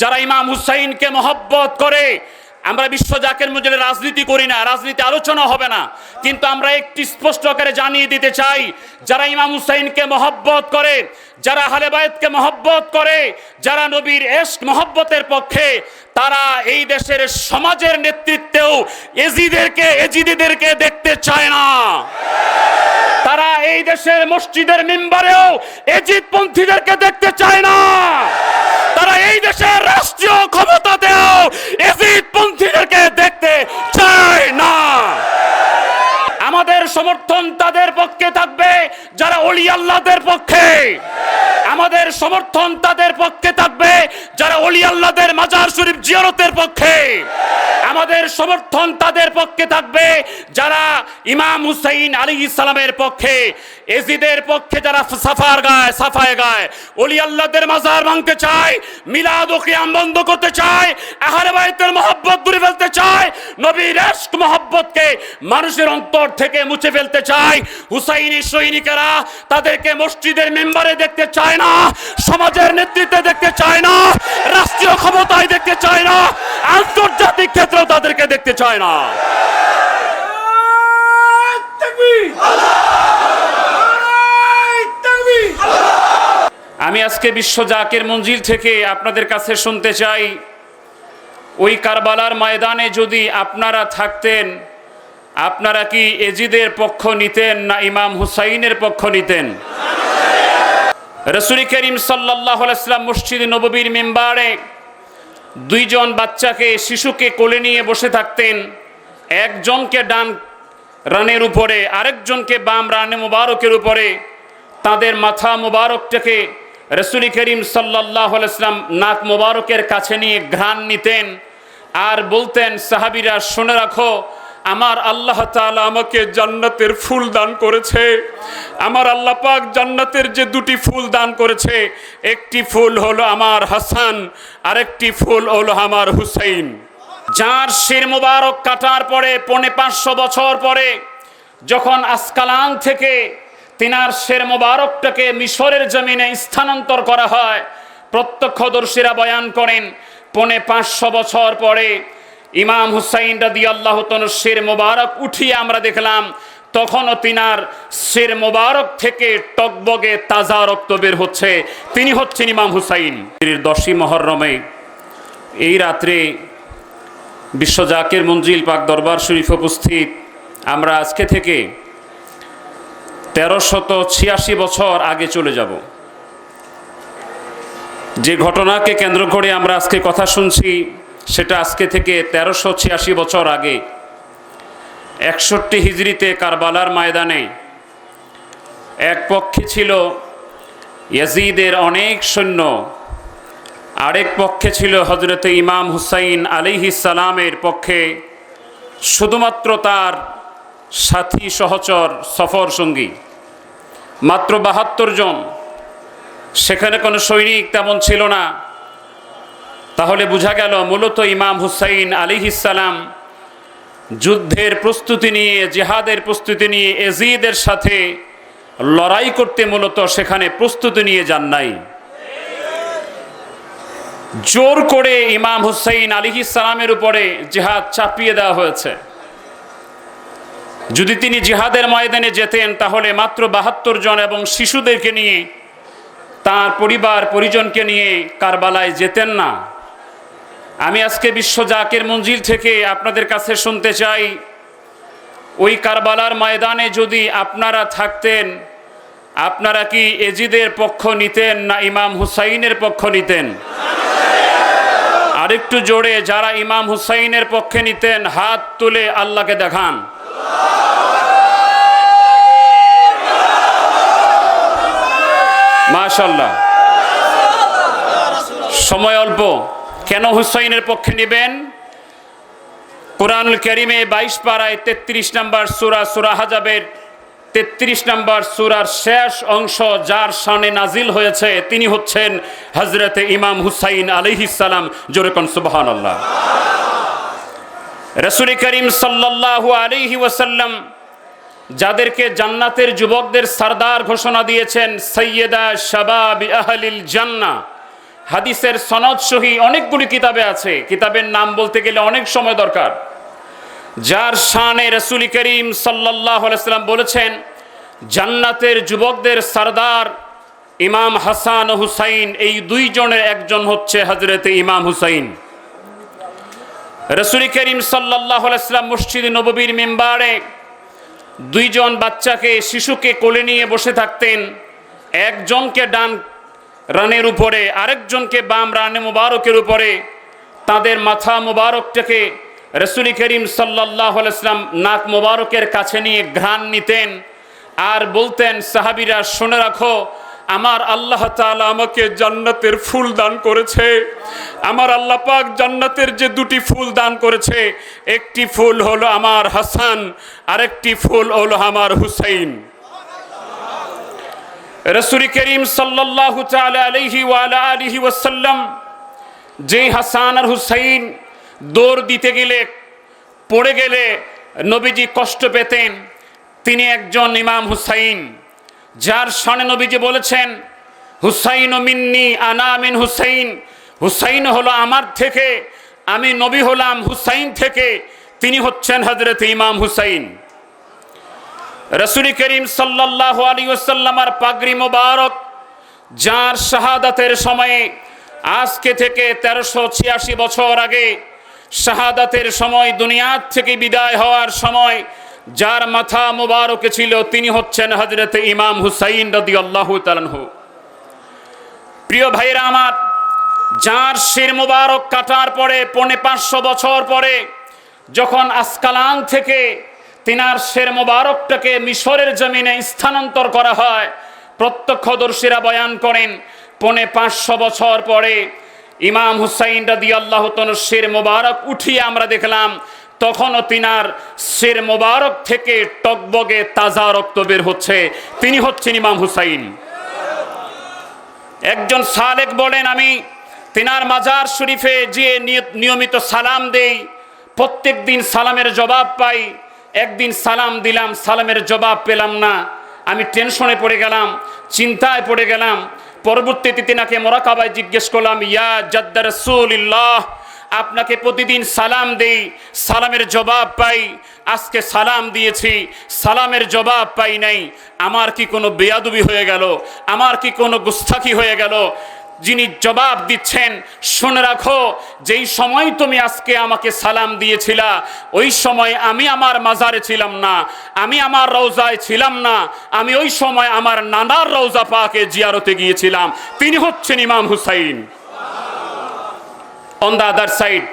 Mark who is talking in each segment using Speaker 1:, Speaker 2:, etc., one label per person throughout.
Speaker 1: যারা ইমাম হুসাইনকে মহব্বত করে, আমরা বিশ্ব জাকের মজলে রাজনীতি করি না, রাজনীতি আলোচনা হবে না। কিন্তু আমরা একটি স্পষ্ট করে জানিয়ে দিতে চাই, যারা ইমাম হুসাইনকে মহব্বত করে, যারা হালেবায়তকে মহব্বত করে, যারা নবীর এশক মহব্বতের পক্ষে, তারা এই দেশের সমাজের নেতৃত্বেও এজিদেরকে, এজিদিদেরকে দেখতে চায় না। তারা এই দেশের মসজিদের মেম্বারেও এজিদ পন্থীদেরকে দেখতে চায় না। তারা এই দেশের রাষ্ট্রীয় ক্ষমতাতেও এজিদ পন্থীদেরকে দেখতে চায় না। আমাদের সমর্থন তাদের পক্ষে থাকবে, যারা অলি আল্লাহদের পক্ষে। আমাদের সমর্থন তাদের পক্ষে অলি আল্লাহদের মাজার শরীফ জিয়ারতের পক্ষে। আমাদের সমর্থন তাদের পক্ষে থাকবে, যারা ইমাম হুসাইন আলী ইসলামের পক্ষে, এজিদের পক্ষে যারা সাফার গায়, সাফায় গায় অলি আল্লাহদের মাজার ভাঙতে চায়, মিলাদ ও কিয়াম বন্ধ করতে চায়, আহলে বাইতের মহব্বত দূরে ফেলতে চায়, নবীর এশক মহব্বতকে মানুষের অন্তর থেকে মুছে ফেলতে চায়, হুসাইনি, সৈনিকেরা তাদেরকে মসজিদের মেম্বারে দেখতে চায় না, সমাজের নেতৃত্বে দেখতে চায় না রাষ্ট্রীয় ক্ষমতায় দেখতে চায় না, আন্তর্জাতিক ক্ষেত্রেও তাদেরকে দেখতে চায় না। আমি আজকে বিশ্ব জাকের মঞ্জিল থেকে আপনাদের কাছে শুনতে চাই, ওই কারবালার ময়দানে যদি আপনারা থাকতেন, আপনারা কি এজিদের পক্ষ নিতেন না ইমাম হুসাইনের পক্ষ নিতেন? রসুল করিম সাল্লাহ আলাইসলাম মসজিদ নববীর মেম্বারে দুইজন বাচ্চাকে, শিশুকে কোলে নিয়ে বসে থাকতেন। একজনকে ডান রানের উপরে, আরেকজনকে বাম রানে মুবারকের উপরে। তাদের মাথা মুবারকটাকে রসুল করিম সাল্লাহ আলাইসলাম নাক মুবারকের কাছে নিয়ে ঘ্রাণ নিতেন আর বলতেন, সাহাবিরা, শুনে রাখো আমার আল্লাহ তাআলা আমাকে জান্নাতের ফুল দান করেছে। আমার আল্লাহ পাক জান্নাতের যে দুটি ফুল দান করেছে, একটি ফুল হলো আমার হাসান, আরেকটি ফুল হলো আমার হুসাইন। যার শির মুবারক কাটার পরে, পৌনে পাঁচশো বছর পরে, যখন আসকালান থেকে তিনার শের মোবারকটাকে মিশরের জমিনে স্থানান্তর করা হয়, প্রত্যক্ষদর্শীরা বয়ান করেন, পৌনে পাঁচশো বছর পরে ইমাম হুসাইন রাদি আল্লাহ শের মোবারক উঠিয়ে আমরা দেখলাম, তখনও তিনার শের মোবারক থেকে টকবগে তাজা রক্ত বের হচ্ছে। তিনি হচ্ছেন ইমাম হুসাইন। দশই মহরমে এই রাত্রে বিশ্ব জাকের মঞ্জিল পাক দরবার শরীফ উপস্থিত। আমরা আজকে থেকে তেরোশত ছিয়াশি বছর আগে চলে যাব। যে ঘটনাকে কেন্দ্র করে আমরা আজকে কথা শুনছি সেটা আজকে থেকে তেরোশো ছিয়াশি বছর আগে। একষট্টি হিজড়িতে কারবালার ময়দানে এক পক্ষে ছিল ইয়াজিদের অনেক সৈন্য, আরেক পক্ষে ছিল হজরতে ইমাম হুসাইন সালামের পক্ষে শুধুমাত্র তার সাথী সহচর সফর সঙ্গী। মাত্র বাহাত্তর জন। সেখানে কোনো সৈনিক তেমন ছিল না। তাহলে বোঝা গেল মূলত ইমাম হুসাইন সালাম যুদ্ধের প্রস্তুতি নিয়ে, জেহাদের প্রস্তুতি নিয়ে এজিদের সাথে লড়াই করতে মূলত সেখানে প্রস্তুতি নিয়ে যান নাই। জোর করে ইমাম হুসাইন আলিহি সালামের উপরে জেহাদ চাপিয়ে দেওয়া হয়েছে। যদি তিনি জিহাদের ময়দানে যেতেন, তাহলে মাত্র বাহাত্তর জন এবং শিশুদেরকে নিয়ে, তার পরিবার পরিজনকে নিয়ে কারবালায় যেতেন না। আমি আজকে বিশ্ব জাকের মঞ্জিল থেকে আপনাদের কাছে শুনতে চাই। ওই কারবালার ময়দানে যদি আপনারা থাকতেন, আপনারা কি এজিদের পক্ষ নিতেন না ইমাম হুসাইনের পক্ষ নিতেন? আরেকটু জোরে, যারা ইমাম হুসাইনের পক্ষে নিতেন, হাত তুলে আল্লাহকে দেখান। মাশাল্লাহ সময় অল্প। কেন হুসাইনের পক্ষে নেবেন? কোরআনুল করিমে বাইশ পাড়ায় তেত্রিশ নম্বর সুরা সুরা হাজাবের তেত্রিশ নম্বর সুরার শেষ অংশ যার সানে নাজিল হয়েছে, তিনি হচ্ছেন হজরতে ইমাম হুসাইন আলহিসাল্লাম জোরেকন সুবাহান আল্লাহ রসুল করিম সাল্লাহু আলিহি ওয়াসাল্লাম যাদেরকে জান্নাতের যুবকদের সর্দার ঘোষণা দিয়েছেন সৈয়দা শাবাব আহলিল জান্না হাদিসের সনদ সহি অনেকগুলি কিতাবে আছে। কিতাবের নাম বলতে গেলে অনেক সময় দরকার। যার শানে রসুল করিম সাল্লাম বলেছেন, জান্নাতের যুবকদের সরদার ইমাম হাসান হুসাইন, এই দুইজনের একজন হচ্ছে হজরতে ইমাম হুসাইন। রসুল করিম সাল্লাহ সাল্লাম মসজিদ নববীর মেম্বারে দুইজন বাচ্চাকে, শিশুকে কোলে নিয়ে বসে থাকতেন। একজনকে ডান রানের উপরে আরেকজনকে বাম রানে মুবারকের উপরে তাদের মাথা মুবারকটাকে রসুল করিম সাল্লাহ আলাইসলাম নাক মুবারকের কাছে নিয়ে ঘ্রাণ নিতেন আর বলতেন, সাহাবিরা, শুনে রাখো, আমার আল্লাহ তাআলা আমাকে জান্নাতের ফুল দান করেছে। আমার আল্লাহ পাক জান্নাতের যে দুটি ফুল দান করেছে, একটি ফুল হলো আমার হাসান, আরেকটি ফুল হলো আমার হুসাইন। রসুল করিম সাল্লাল্লাহু তাআলা আলাইহি ওয়ালা আলিহি ওয়াসাল্লাম যে হাসান আর হুসাইন দৌড় দিতে গেলে, পড়ে গেলে নবীজি কষ্ট পেতেন। তিনি একজন ইমাম হুসাইন, যার সনে নবীজি বলেছেন, হুসাইন ও মিন্নি আনামিন হুসাইন। হুসাইন হলো আমার থেকে, আমি নবী হলাম হুসাইন থেকে, তিনি হচ্ছেন হজরত ইমাম হুসাইন। রসুল করিম সাল্লাহ আলী ওসাল্লামার পাগরি মোবারক, যার শাহাদাতের সময়ে আজকে থেকে তেরোশো ছিয়াশি বছর আগে শাহাদাতের সময়, দুনিয়ার থেকে বিদায় হওয়ার সময়, যার মাথা মুবারকে ছিল, তিনি হচ্ছেন হজরত ইমাম হুসাইন রদি আল্লাহ তালহু প্রিয় ভাইরা আমার, যার শির মুবারক কাটার পরে, পৌনে পাঁচশো বছর পরে, যখন আসকালান থেকে তিনার শের মুবারকটাকে মিশরের জমিনে স্থানান্তর করা হয়। প্রত্যক্ষদর্শীরা বয়ান করেন, পনে পাঁচশো বছর পরে ইমাম হুসাইন রাদি আল্লাহ শের মুবারক উঠিয়ে আমরা দেখলাম, তখনও তিনার শের মোবারক থেকে টকবগে তাজা রক্ত বের হচ্ছে। তিনি হচ্ছেন ইমাম হুসাইন। একজন সালেক বলেন, আমি তিনার মাজার শরীফে যে নিয়মিত সালাম দেই প্রত্যেক দিন সালামের জবাব পাই একদিন সালাম দিলাম, সালামের জবাব পেলাম না। আমি টেনশনে পড়ে গেলাম, চিন্তায় পড়ে গেলাম। পরবর্তীতে তিনাকে মোরাকাবায় জিজ্ঞেস করলাম, ইয়া জাদ্দা রসুল্লাহ আপনাকে প্রতিদিন সালাম দেই, সালামের জবাব পাই, আজকে সালাম দিয়েছি, সালামের জবাব পাই নাই। আমার কি কোনো বেয়াদুবি হয়ে গেল? আমার কি কোনো গুস্তাখি হয়ে গেল? যিনি জবাব দিচ্ছেন, শুনে রাখো, যেই সময় তুমি আজকে আমাকে সালাম দিয়েছিলা, ওই সময় আমি আমার মাজারে ছিলাম না, আমি আমার রওজায় ছিলাম না, আমি ওই সময় আমার নানার রওজা পাকে জিয়ারতে গিয়েছিলাম। তিনি হচ্ছেন Imam Hussain. On the other side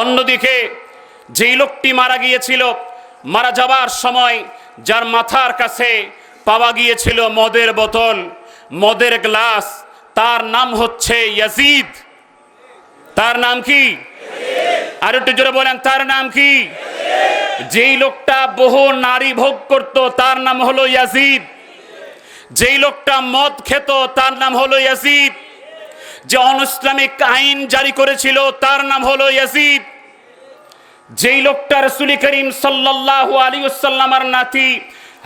Speaker 1: অন্যদিকে, যেই লোকটি মারা গিয়েছিল, মারা যাবার সময় যার মাথার কাছে পাওয়া গিয়েছিল মদের বোতল, মদের গ্লাস তার নাম হচ্ছে ইয়াজিদ। তার নাম কি? আর একটু জোরে বলেন, তার নাম কি? যেই লোকটা বহু নারী ভোগ করত, তার নাম হলো ইয়াজিদ। যেই লোকটা মদ খেত, তার নাম হলো ইয়াজিদ। যে অনইসলামিক আইন জারি করেছিল, তার নাম হলো ইয়াজিদ। যেই লোকটা রসুল করিম সাল্লাহ আলী নাতি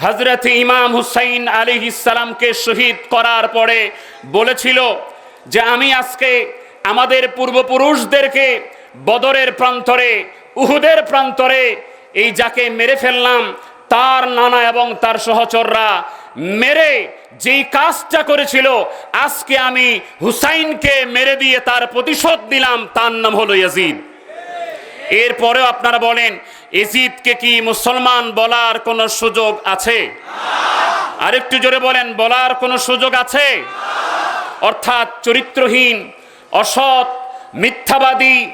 Speaker 1: হজরত ইমাম হুসাইন আলী ইসালামকে শহীদ করার পরে বলেছিল যে আমি আজকে আমাদের পূর্বপুরুষদেরকে বদরের প্রান্তরে, উহুদের প্রান্তরে এই যাকে মেরে ফেললাম, তার নানা এবং তার সহচররা মেরে যেই কাজটা করেছিল, আজকে আমি হুসাইনকে মেরে দিয়ে তার প্রতিশোধ দিলাম তার নাম হলো ইয়াজিদ। এরপরেও আপনারা বলেন এজিদকে কি মুসলমান বলার কোনো সুযোগ আছে? আরেকটু জোরে বলেন, বলার কোনো সুযোগ আছে? অর্থাৎ চরিত্রহীন, অসৎ, মিথ্যাবাদী,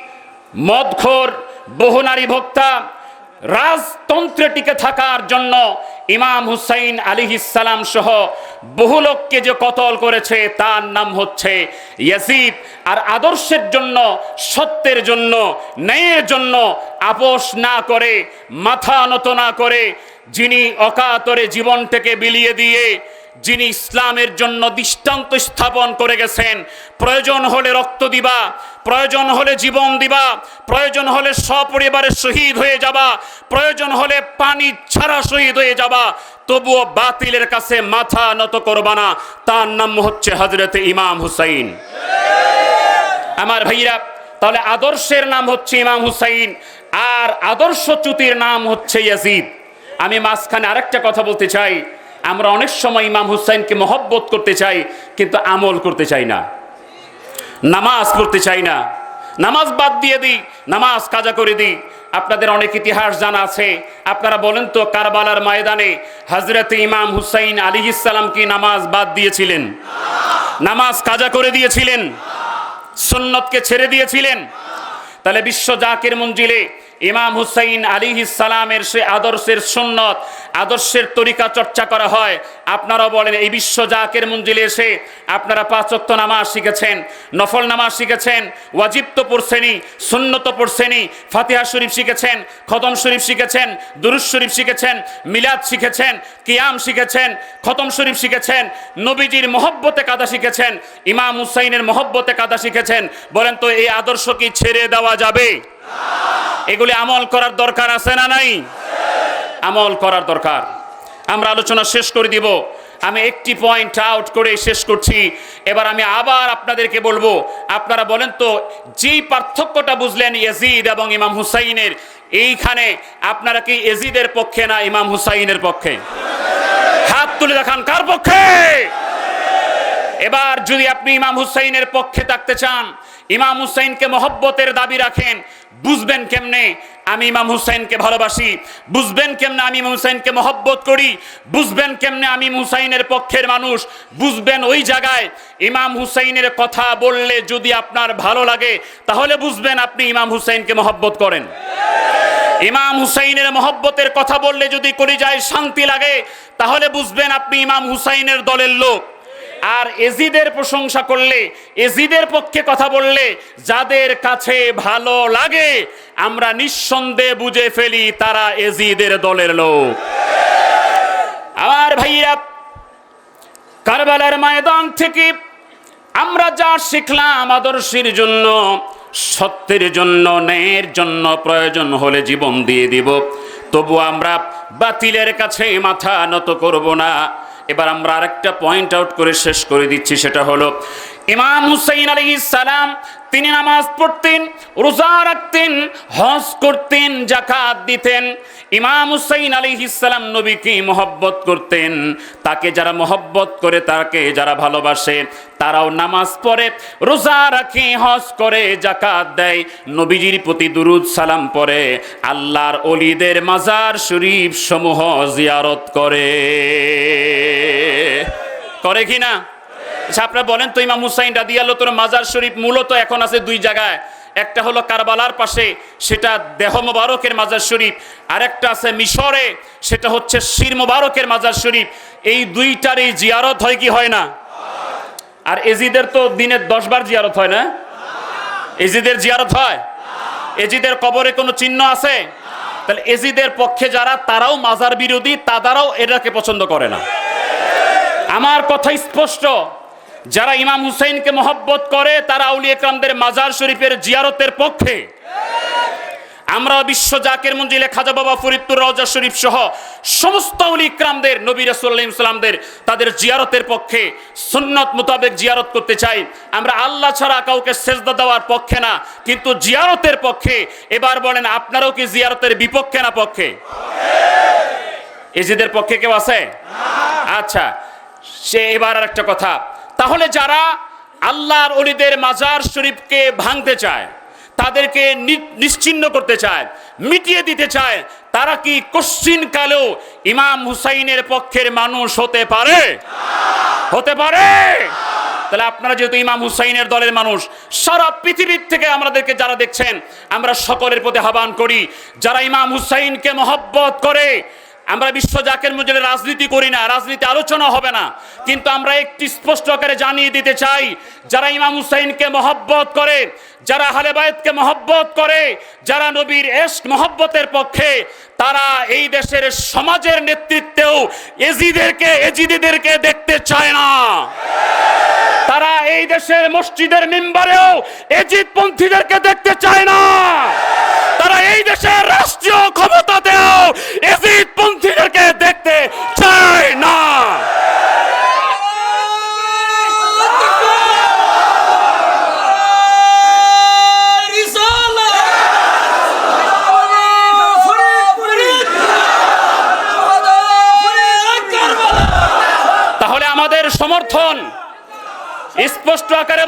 Speaker 1: মদখোর, বহু নারী ভোক্তা রাজতন্ত্রে টিকে থাকার জন্য ইমাম হুসাইন আলী ইসালাম সহ বহু লোককে যে কতল করেছে, তার নাম হচ্ছে ইয়াসিদ আর আদর্শের জন্য, সত্যের জন্য, ন্যায়ের জন্য আপোষ না করে, মাথা নত না করে, যিনি অকাতরে জীবনটাকে বিলিয়ে দিয়ে যিনি ইসলামের জন্য দৃষ্টান্ত স্থাপন করে গেছেন। প্রয়োজন হলে রক্ত দিবা, প্রয়োজন হলে জীবন দিবা, প্রয়োজন হলে সপরিবারে শহীদ হয়ে যাবা, প্রয়োজন হলে পানি ছাড়া শহীদ হয়ে যাবা। তবুও বাতিলের কাছে মাথা নত করবা না। তার নাম হচ্ছে হজরত ইমাম হুসাইন। আমার ভাইরা, তাহলে আদর্শের নাম হচ্ছে ইমাম হুসাইন, আর আদর্শচ্যুতির নাম হচ্ছে ইয়াজিদ। আমি মাঝখানে আরেকটা কথা বলতে চাই। আমরা অনেক সময় ইমাম হুসাইনকে মহব্বত করতে চাই, কিন্তু আমল করতে চাই না। নামাজ পড়তে চাই না। নামাজ বাদ দিয়ে দিই, নামাজ কাজা করে দিই। আপনাদের অনেক ইতিহাস জানা আছে। আপনারা বলেন তো, কারবালার ময়দানে হজরত ইমাম হুসাইন আলী ইসালাম কি নামাজ বাদ দিয়েছিলেন? নামাজ কাজা করে দিয়েছিলেন? সুন্নতকে ছেড়ে দিয়েছিলেন? তাহলে বিশ্ব জাকের মঞ্জিলে ইমাম হুসাইন আলী সালামের সে আদর্শের সুন্নত, আদর্শের তরিকা চর্চা করা হয়। আপনারাও বলেন, এই বিশ্ব জাকের মঞ্জিলে এসে আপনারা পাঁচক্ত নামাজ শিখেছেন, নফল নামাজ শিখেছেন ওয়াজিব তো পড়ছেনি সুন্নত পড়ছেনি ফাতিহা শরীফ শিখেছেন, খতম শরীফ শিখেছেন দুরুজ শরীফ শিখেছেন, মিলাদ শিখেছেন, কিয়াম শিখেছেন, খতম শরীফ শিখেছেন, নবীজির মহব্বতে কাদা শিখেছেন, ইমাম হুসাইনের মহব্বতে কাদা শিখেছেন। বলেন তো, এই আদর্শ কি ছেড়ে দেওয়া যাবে? এগুলি আমল করার দরকার আছে না নাই? আমল করার দরকার। আমরা আলোচনা শেষ করে দিব। আমি একটি পয়েন্ট আউট করে শেষ করছি। এবার আমি আবার আপনাদেরকে বলব, আপনারা বলেন তো, যেই পার্থক্যটা বুঝলেন ইয়াজিদ এবং ইমাম হুসাইনের, এইখানে আপনারা কি এজিদের পক্ষে না ইমাম হুসাইনের পক্ষে? হাত তুলে দেখান, কার পক্ষে? এবার যদি আপনি ইমাম হুসাইনের পক্ষে থাকতে চান, ইমাম হুসাইনকে মহব্বতের দাবি রাখেন বুঝবেন কেমনে আমি ইমাম হুসাইনকে ভালোবাসি? বুঝবেন কেমনে আমি ইমাম হুসাইনকে মহব্বত করি? বুঝবেন কেমনে আমি হুসাইনের পক্ষের মানুষ? বুঝবেন ওই জায়গায় ইমাম হুসাইনের কথা বললে যদি আপনার ভালো লাগে, তাহলে বুঝবেন আপনি ইমাম হুসাইনকে মহব্বত করেন। ইমাম হুসাইনের মহব্বতের কথা বললে যদি কলিজায় শান্তি লাগে, তাহলে বুঝবেন আপনি ইমাম হুসাইনের দলের লোক। আর এজিদের প্রশংসা করলে, এজিদের পক্ষে কথা বললে, যাদের কাছে ভালো লাগে, আমরা নিঃসন্দেহে বুঝে ফেলি তারা এজিদের দলের লোক। আমার ভাইয়া কারবালার ময়দান থেকে আমরা যা শিখলাম আদর্শের জন্য, সত্যের জন্য, ন্যায়ের জন্য প্রয়োজন হলে জীবন দিয়ে দিব। তবু আমরা বাতিলের কাছে মাথা নত করব না। এবার আমরা আরেকটা পয়েন্ট আউট করে শেষ করে দিচ্ছি সেটা হলো ইমাম হুসাইন আলী সালাম, তিনি নামাজ পড়তেন, রোজা রাখতেন, হজ করতেন জাকাত দিতেন। ইমাম হুসাইন আলী ইসালাম নবীকে মহব্বত করতেন। তাকে যারা মহব্বত করে, তাকে যারা ভালোবাসে, তারাও নামাজ পড়ে, রোজা রাখে, হজ করে জাকাত দেয়। নবীজির প্রতি দুরুদ সালাম পড়ে, আল্লাহর অলিদের মাজার শরীফ সমূহ জিয়ারত করে। করে কি না? আচ্ছা আপনারা বলেন তো, ইমাম হুসাইন রাদিয়াল্লাহর মাজার শরীফ মূলত এখন আছে দুই জায়গায়। একটা হলো কারবালার পাশে, সেটা দেহ মোবারকের মাজার শরীফ। আরেকটা আছে মিশরে, সেটা হচ্ছে শির মোবারকের মাজার শরীফ। এই দুইটারই জিয়ারত হয় কি হয় না? আর এজিদের তো দিনে দশ বার জিয়ারত হয় না? এজিদের জিয়ারত হয়? এজিদের কবরে কোনো চিহ্ন আছে? তাহলে এজিদের পক্ষে যারা, তারাও মাজার বিরোধী তারাও এটাকে পছন্দ করে না। আমার কথা স্পষ্ট। যারা ইমাম হুসাইনকে মহব্বত করে, তারা আউলি একরামদের মাজার শরীফের জিয়ারতের পক্ষে। আমরা বিশ্ব জাকের মঞ্জিলে খাজা বাবা ফরিদপুর রওজা শরীফ সহ সমস্ত ইকরামদের, নবী রাসূলুল্লাহ ইসলামদের তাদের জিয়ারতের পক্ষে সুন্নত মোতাবেক জিয়ারত করতে চাই। আমরা আল্লাহ ছাড়া কাউকে সেজদা দেওয়ার পক্ষে না, কিন্তু জিয়ারতের পক্ষে। এবার বলেন, আপনারাও কি জিয়ারতের বিপক্ষে না পক্ষে? এজিদের পক্ষে কেউ আছে? আচ্ছা সে এবার আর একটা কথা। তাহলে যারা আল্লাহর অলিদের মাজার শরীফকে ভাঙতে চায়, তাদেরকে নি- নিশ্চিহ্ন করতে চায়, মিটিয়ে দিতে চায়, তারা কি কশ্চিন কালেও ইমাম হুসাইনের পক্ষের মানুষ হতে পারে? হতে পারে! তাহলে আপনারা যেহেতু ইমাম হুসাইনের দলের মানুষ, সারা পৃথিবীর থেকে আমাদেরকে যারা দেখছেন, আমরা সকলের প্রতি আহ্বান করি, যারা ইমাম হুসাইনকে মহব্বত করে আমরা বিশ্ব জাকের মধ্যে রাজনীতি করি না, রাজনীতি আলোচনা হবে না। কিন্তু আমরা একটি স্পষ্ট আকারে জানিয়ে দিতে চাই, যারা ইমাম হুসাইনকে মহব্বত করে, যারা হালেবায়তকে মহব্বত করে, যারা নবীর এশক মহব্বতের পক্ষে, তারা এই দেশের সমাজের নেতৃত্বেও এজিদেরকে, এজিদিদেরকে দেখতে চায় না। তারা এই দেশের মসজিদের মেম্বারেও এজিদ পন্থীদেরকে দেখতে চায় না। তারা এই দেশের রাষ্ট্রীয় ক্ষমতাতেও এজিদ পন্থীদেরকে দেখতে চায় না।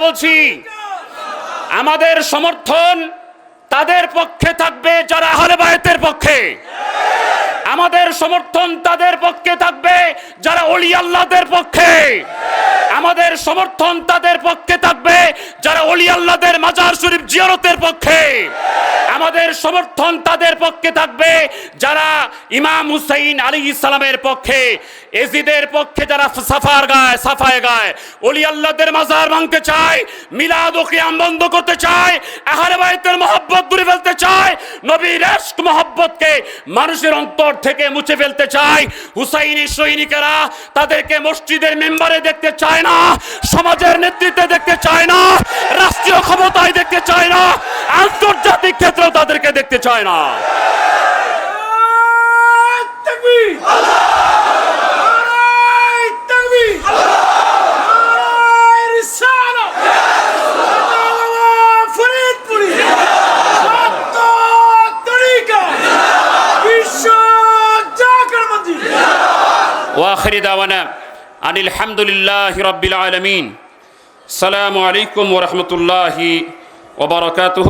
Speaker 1: বলছি, আমাদের সমর্থন তাদের পক্ষে থাকবে, যারা আহলে বায়তের পক্ষে। আমাদের সমর্থন তাদের পক্ষে থাকবে, যারা অলি আল্লাহদের পক্ষে। আমাদের সমর্থন তাদের পক্ষে থাকবে, যারা অলি আল্লাহদের মাজার শরীফ জিয়ারতের পক্ষে। আমাদের সমর্থন তাদের পক্ষে থাকবে। যারা ইমাম হুসাইন আলী ইসলামের পক্ষে, এজিদের পক্ষে যারা সাফার গায়, সাফায় গায় অলি আল্লাহদের মাজার ভাঙতে চায়, মিলাদ ও কিয়াম বন্ধ করতে চায়, আহলে বাইতের মহব্বত দূরে ফেলতে চায় নবীর ইশক মহব্বতকে মানুষের অন্তর থেকে মুছে ফেলতে চায়, হুসাইনি, সৈনিকেরা তাদেরকে মসজিদের মেম্বারে দেখতে চায় না, সমাজের নেতৃত্বে দেখতে চায় না, রাষ্ট্রীয় ক্ষমতায় দেখতে চায় না আন্তর্জাতিক ক্ষেত্রেও তাদেরকে দেখতে চায় না
Speaker 2: তাকবীর নারায়ে তাকবীর নারায়ে রিসালাত আল্লাহ ফরিদপুরি সত্য তরিকা বিশ্ব জাগর মন্দির
Speaker 1: واخر دعوانا ان الحمد لله رب العالمين السلام عليكم ورحمه الله وبركاته